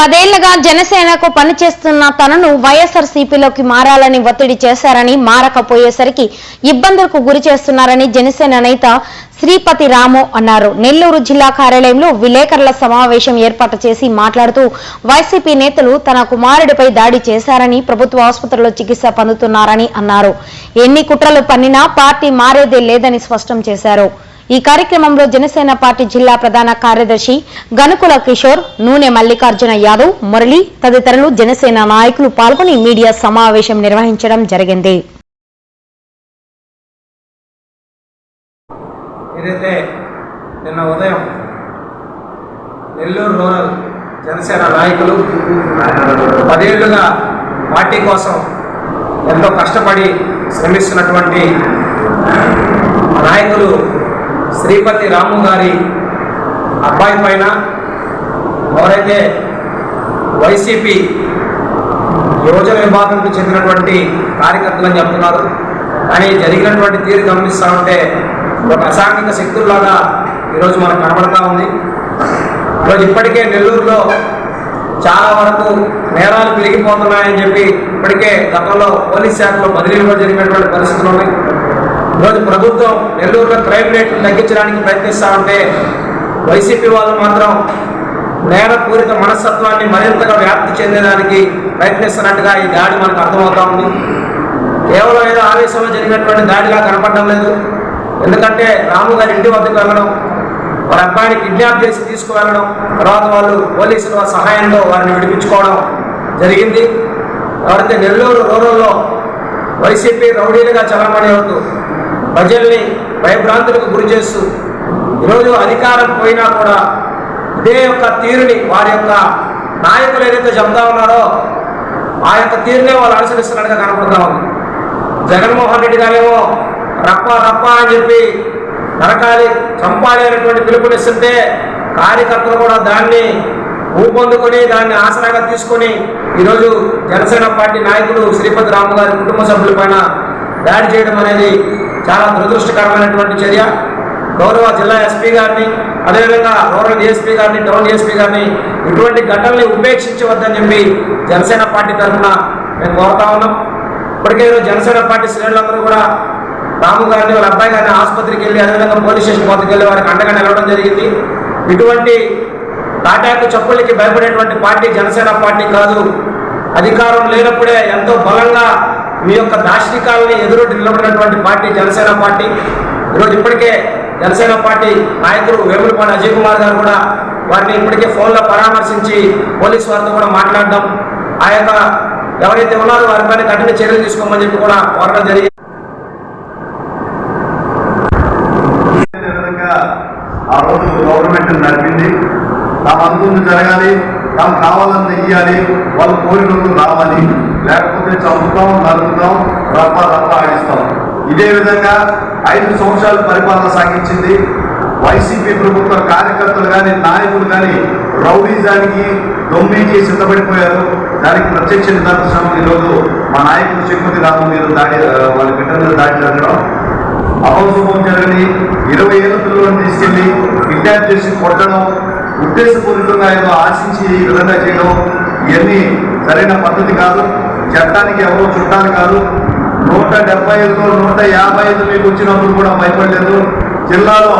పదేళ్ళుగా జనసేనకు పనిచేస్తున్న తనను వైఎస్ఆర్ సిపిలోకి మారాలని ఒత్తిడి చేశారని మారకపోయేసరికి ఇబ్బందులకు గురి చేస్తున్నారని జనసేన నేత శ్రీపతి రాము అన్నారు. నెల్లూరు జిల్లా కార్యాలయంలో విలేకరుల సమావేశం ఏర్పాటు చేసి మాట్లాడుతూ వైసీపీ నేతలు తన కుమారుడిపై దాడి చేశారని ప్రభుత్వ ఆసుపత్రిలో చికిత్స పొందుతున్నారని అన్నారు. ఎన్ని కుట్రలు పన్నినా పార్టీ మారేదే లేదని స్పష్టం చేశారు. ఈ కార్యక్రమంలో జనసేన పార్టీ జిల్లా ప్రధాన కార్యదర్శి గనుకుల కిషోర్ నూనె మల్లికార్జున యాదవ్ మురళి తదితరులు జనసేన నాయకులు పాల్గొని మీడియా సమావేశం నిర్వహించడం జరిగింది. ఏదైతే నిన్న ఉదయం నెల్లూరు రూరల్ జనసేన నాయకులు పదేళ్ళుగా పార్టీ కోసం ఎంతో కష్టపడి శ్రమిస్తున్నటువంటి నాయకులు శ్రీపతి రాము గారి అబ్బాయి పైన ఎవరైతే వైసీపీ యువజన విభాగంకు చెందినటువంటి కార్యకర్తలు అని చెప్తున్నారు కానీ జరిగినటువంటి తీరు గమనిస్తూ ఉంటే ఒక అసాంఘిక శక్తుల్లాగా ఈరోజు మనకు కనబడతా ఉంది. ఈరోజు ఇప్పటికే నెల్లూరులో చాలా వరకు నేరాలు పెరిగిపోతున్నాయని చెప్పి ఇప్పటికే గతంలో పోలీస్ శాఖలో బదిలీలు కూడా జరిగినటువంటి పరిస్థితులు ఉన్నాయి. ఈరోజు ప్రభుత్వం నెల్లూరులో క్రైమ్ రేట్లు తగ్గించడానికి ప్రయత్నిస్తూ ఉంటే వైసీపీ వాళ్ళు మాత్రం నేరపూరిత మనస్తత్వాన్ని మరింతగా వ్యాప్తి చెందేదానికి ప్రయత్నిస్తున్నట్టుగా ఈ దాడి మనకు అర్థమవుతా ఉంది. కేవలం ఏదో ఆవేశంలో జరిగినటువంటి దాడిగా కనపడడం లేదు. ఎందుకంటే రాము గారి ఇంటి వద్దకు వెళ్ళడం వారి అబ్బాయిని కిడ్నాప్ చేసి తీసుకువెళ్ళడం తర్వాత వాళ్ళు పోలీసుల సహాయంతో వారిని విడిపించుకోవడం జరిగింది. ఎవరైతే నెల్లూరు రూరల్లో వైసీపీ రౌడీలుగా చలామణి అవుతూ ప్రజల్ని భయభ్రాంతులకు గురి చేస్తూ ఈరోజు అధికారం పోయినా కూడా ఇదే యొక్క తీరుని వారి యొక్క నాయకులు ఏదైతే చెప్తా ఉన్నారో ఆ యొక్క తీరునే వాళ్ళు అనుసరిస్తున్నట్టుగా కనపడతా ఉంది. జగన్మోహన్ రెడ్డి గారేమో రప్ప రప్ప అని చెప్పి నరకాలి చంపాలి అనేటువంటి పిలుపునిస్తుంటే కార్యకర్తలు కూడా దాన్ని ఊపొందుకొని దాన్ని ఆసరాగా తీసుకొని ఈరోజు జనసేన పార్టీ నాయకులు శ్రీపతి రాము గారి కుటుంబ సభ్యులపైన దాడి చేయడం అనేది చాలా దురదృష్టకరమైనటువంటి చర్య. గౌరవ జిల్లా ఎస్పీ గారిని అదేవిధంగా రూరల్ డిఎస్పీ గారిని టౌన్ డిఎస్పీ గారిని ఇటువంటి ఘటనల్ని ఉపేక్షించవద్దని చెప్పి జనసేన పార్టీ తరఫున మేము కోరుతా ఉన్నాం. ఇప్పటికే జనసేన పార్టీ శ్రేణులందరూ కూడా రాము గారిని వాళ్ళ అబ్బాయి గారిని ఆసుపత్రికి వెళ్ళి అదేవిధంగా పోలీస్ స్టేషన్ పోతకి వెళ్ళి వారికి అండగా నిలవడం జరిగింది. ఇటువంటి తాటాకు చప్పులకి భయపడేటువంటి పార్టీ జనసేన పార్టీ కాదు. అధికారం లేనప్పుడే ఎంతో బలంగా మీ యొక్క దార్శనికాలని ఎదురొడ్డి నిలబడినటువంటి పార్టీ జనసేన పార్టీ. ఈరోజు ఇప్పటికే జనసేన పార్టీ నాయకుడు వేములపాటి అజయ్ కుమార్ గారు కూడా వారిని ఇప్పటికే ఫోన్లో పరామర్శించి పోలీసు వారితో కూడా మాట్లాడడం ఆ యొక్క ఎవరైతే ఉన్నారో వారిపైన కఠిన చర్యలు తీసుకోమని చెప్పి కూడా కోరడం జరిగింది. ఆ రోజు గవర్నమెంట్ నడిపింది. తమ అనుకుంది జరగాలి. తాము కావాలని ఇయ్యాలి వాళ్ళు కోరికలు రావాలి. లేకపోతే చంపుతాం నరుకుతాం రప్ప రప్ప ఆడిస్తాం. ఇదే విధంగా ఐదు సంవత్సరాలు పరిపాలన సాగించింది. వైసీపీ ప్రభుత్వ కార్యకర్తలు కానీ నాయకులు కానీ రౌడీజానికి దొమ్మికి సిద్ధపడిపోయారు. దానికి ప్రత్యక్ష నిదర్శనం ఈరోజు మా నాయకుడు శ్రీమతి రాము మీరు దాడి వాళ్ళ బిడ్డ మీద దాడి జరగడం. అపశుభం జరగని ఇరవై ఏళ్ళ పిల్లలను తీసుకెళ్ళి కిడ్నాప్ చేసి కొట్టడం. ఉద్దేశపూరితంగా ఏదో ఆశించి ఈ విధంగా చేయడం ఇవన్నీ సరైన పద్ధతి కాదు. చట్టానికి ఎవరో చుట్టాలు కాదు. నూట డెబ్బై ఐదులో నూట యాభై ఐదు మీకు వచ్చినప్పుడు కూడా భయపడలేదు. జిల్లాలో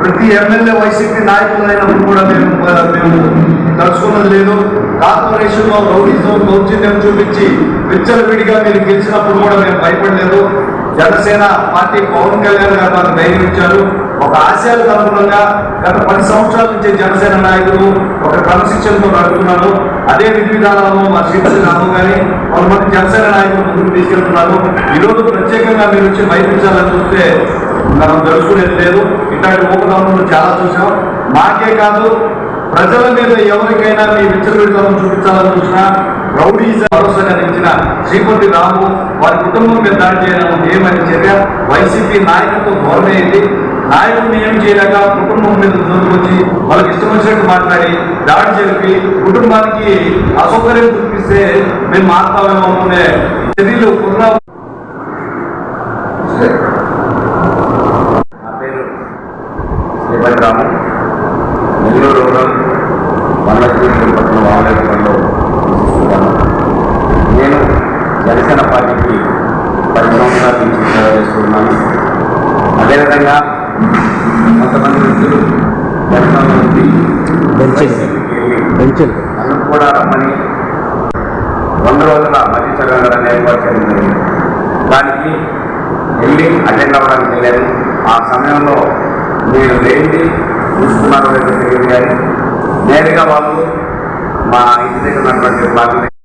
ప్రతి ఎమ్మెల్యే వైసీపీ నాయకులు అయినప్పుడు కూడా మేము మేము తలుచుకున్నది లేదు. కార్పొరేషన్లో రౌడీజం దౌర్జన్యం చూపించి విచ్చలవిడిగా మీరు గెలిచినప్పుడు కూడా మేము భయపడలేదు. జనసేన పార్టీ పవన్ కళ్యాణ్ గారు మాకు ధైర్యం ఇచ్చారు. ఒక ఆశయాలకు అనుగుణంగా గత పది సంవత్సరాల నుంచి జనసేన నాయకులు ఒక క్రమశిక్షణతో నడుపుతున్నారు. అదే విధి విధానాలను మా శ్రీపతి రాము కానీ కొంతమంది జనసేన నాయకులు ముందుకు తీసుకెళ్తున్నారు. ఈ రోజు ప్రత్యేకంగా మీరు వచ్చి బయటించాలని చూస్తే మనం తెలుసుకునేది లేదు. ఇట్లాంటి ఊపదమ్ములు చాలా చూసాం మాకే కాదు ప్రజల మీద ఎవరికైనా మీ విచ్చలవిడితనం చూపించాలని చూసినా రౌడీస్ భరోసాగా నిలిచిన శ్రీపతి రాము వారి కుటుంబం మీద దాడి చేయాలని ఏమని చర్య వైసీపీ నాయకత్వం ధోరణి నాయకుడిని ఏం చేయలేక కుటుంబం మీద దొరికొచ్చి వాళ్ళకి ఇష్టం వచ్చినట్టు మాట్లాడి దాడి జరిపి కుటుంబానికి అసౌకర్యం చూపిస్తే మేము మారుతామేమో అనుకునే చర్యలు పునరా నా పేరు శ్రీపతి రాము నెల్లూరు రూరల్ వనలక్ష్మీ పట్టణం వామలేపు అదేవిధంగా కొంతమంది వ్యక్తులు జనసేన నుంచి బెంచీలు. నన్ను కూడా రమ్మని. వంద రోజుల మధ్య చదవడం ఏర్పాటు చేయడం. జరిగింది దానికి వెళ్ళి అటెండ్ అవ్వడానికి వెళ్ళాను. ఆ సమయంలో నేను లేనిది చూసుకున్నారో లేదో తెలియదు కానీ నేరుగా వాళ్ళు మా ఇంటి దగ్గర ఉన్నటువంటి